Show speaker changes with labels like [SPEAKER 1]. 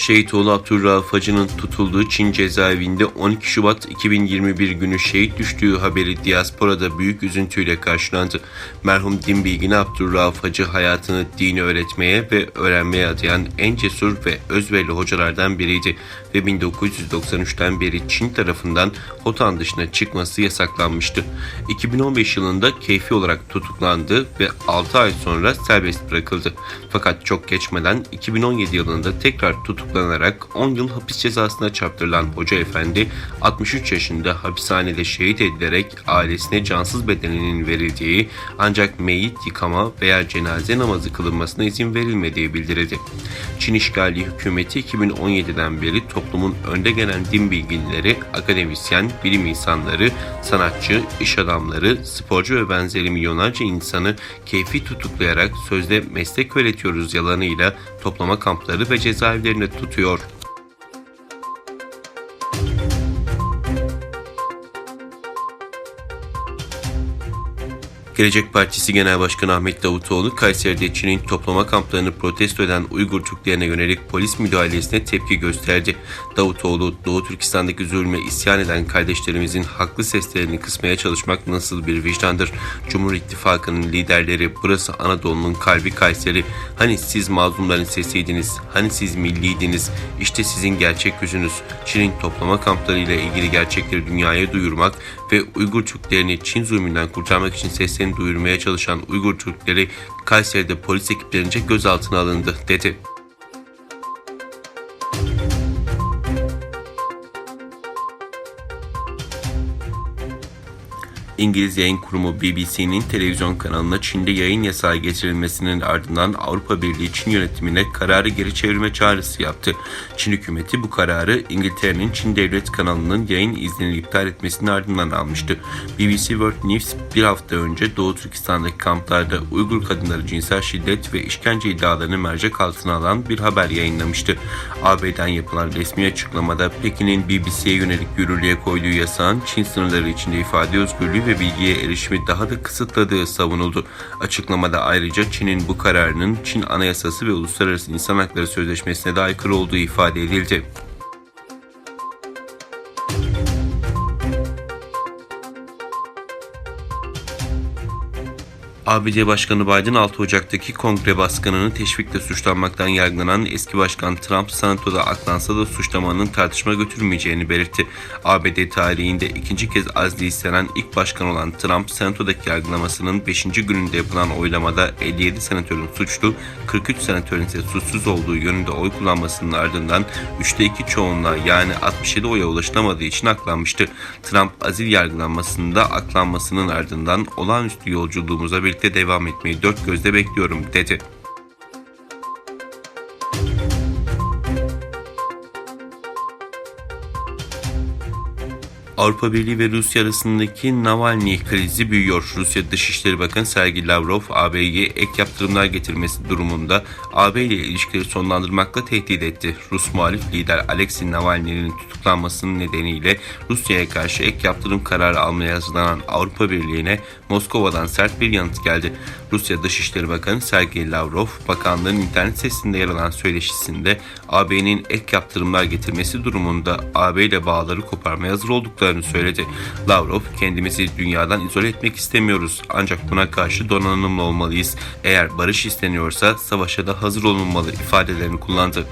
[SPEAKER 1] Şehitoğlu Abdurrauf Hacı'nın tutulduğu Çin cezaevinde 12 Şubat 2021 günü şehit düştüğü haberi diasporada büyük üzüntüyle karşılandı. Merhum din bilgini Abdurrauf Hacı hayatını dini öğretmeye ve öğrenmeye adayan en cesur ve özverili hocalardan biriydi ve 1993'ten beri Çin tarafından Hotan dışına çıkması yasaklanmıştı. 2015 yılında keyfi olarak tutuklandı ve 6 ay sonra serbest bırakıldı. Fakat çok geçmeden 2017 yılında tekrar tutuklanarak 10 yıl hapis cezasına çarptırılan Hoca Efendi 63 yaşında hapishanede şehit edilerek ailesine cansız bedeninin verildiği ancak meyit yıkama veya cenaze namazı kılınmasına izin verilmediği bildirildi. Çin işgali hükümeti 2017'den beri toplumun önde gelen din bilginleri, akademisyen, bilim insanları, sanatçı, iş adamları, sporcu ve benzeri milyonlarca insanı keyfi tutuklayarak sözde meslek öğretiyoruz yalanıyla toplama kampları ve cezaevlerine tutuyor. Gelecek Partisi Genel Başkanı Ahmet Davutoğlu, Kayseri'de Çin'in toplama kamplarını protesto eden Uygur Türklerine yönelik polis müdahalesine tepki gösterdi. Davutoğlu, Doğu Türkistan'daki zulme isyan eden kardeşlerimizin haklı seslerini kısmaya çalışmak nasıl bir vicdandır? Cumhur İttifakı'nın liderleri, burası Anadolu'nun kalbi Kayseri. Hani siz mazlumların sesiydiniz, hani siz milliydiniz, işte sizin gerçek yüzünüz. Çin'in toplama kamplarıyla ilgili gerçekleri dünyaya duyurmak ve Uygur Türklerini Çin zulmünden kurtarmak için seslerini duyurmaya çalışan Uygur Türkleri Kayseri'de polis ekiplerince gözaltına alındı dedi. İngiliz yayın kurumu BBC'nin televizyon kanalına Çin'de yayın yasağı getirilmesinin ardından Avrupa Birliği Çin yönetimine kararı geri çevirme çağrısı yaptı. Çin hükümeti bu kararı İngiltere'nin Çin Devlet kanalının yayın iznini iptal etmesinin ardından almıştı. BBC World News bir hafta önce Doğu Türkistan'daki kamplarda Uygur kadınları cinsel şiddet ve işkence iddialarını mercek altına alan bir haber yayınlamıştı. AB'den yapılan resmi açıklamada Pekin'in BBC'ye yönelik yürürlüğe koyduğu yasağın Çin sınırları içinde ifade özgürlüğü ve bilgiye erişimi daha da kısıtladığı savunuldu. Açıklamada ayrıca Çin'in bu kararının Çin Anayasası ve Uluslararası İnsan Hakları Sözleşmesi'ne de aykırı olduğu ifade edildi. ABD Başkanı Biden 6 Ocak'taki kongre baskınını teşvikle suçlanmaktan yargılanan eski başkan Trump senatoda aklansa da suçlamanın tartışma götürmeyeceğini belirtti. ABD tarihinde ikinci kez azli istenen ilk başkan olan Trump senatodaki yargılamasının 5. gününde yapılan oylamada 57 senatörün suçlu, 43 senatörün ise suçsuz olduğu yönünde oy kullanmasının ardından 3'te 2 çoğunluğa yani 67 oya ulaşılamadığı için aklanmıştı. Trump azil yargılanmasında aklanmasının ardından olağanüstü yolculuğumuza birlikte devam etmeyi dört gözle bekliyorum dedi. Avrupa Birliği ve Rusya arasındaki Navalny krizi büyüyor. Rusya Dışişleri Bakanı Sergey Lavrov, AB'ye ek yaptırımlar getirmesi durumunda AB ile ilişkileri sonlandırmakla tehdit etti. Rus muhalif lider Alexei Navalny'nin tutuklanmasının nedeniyle Rusya'ya karşı ek yaptırım kararı almaya hazırlanan Avrupa Birliği'ne Moskova'dan sert bir yanıt geldi. Rusya Dışişleri Bakanı Sergey Lavrov, bakanlığın internet sitesinde yer alan söyleşisinde AB'nin ek yaptırımlar getirmesi durumunda AB ile bağları koparmaya hazır olduklarını söyledi. Lavrov, kendimizi dünyadan izole etmek istemiyoruz ancak buna karşı donanımlı olmalıyız. Eğer barış isteniyorsa savaşa da hazır olunmalı ifadelerini kullandı.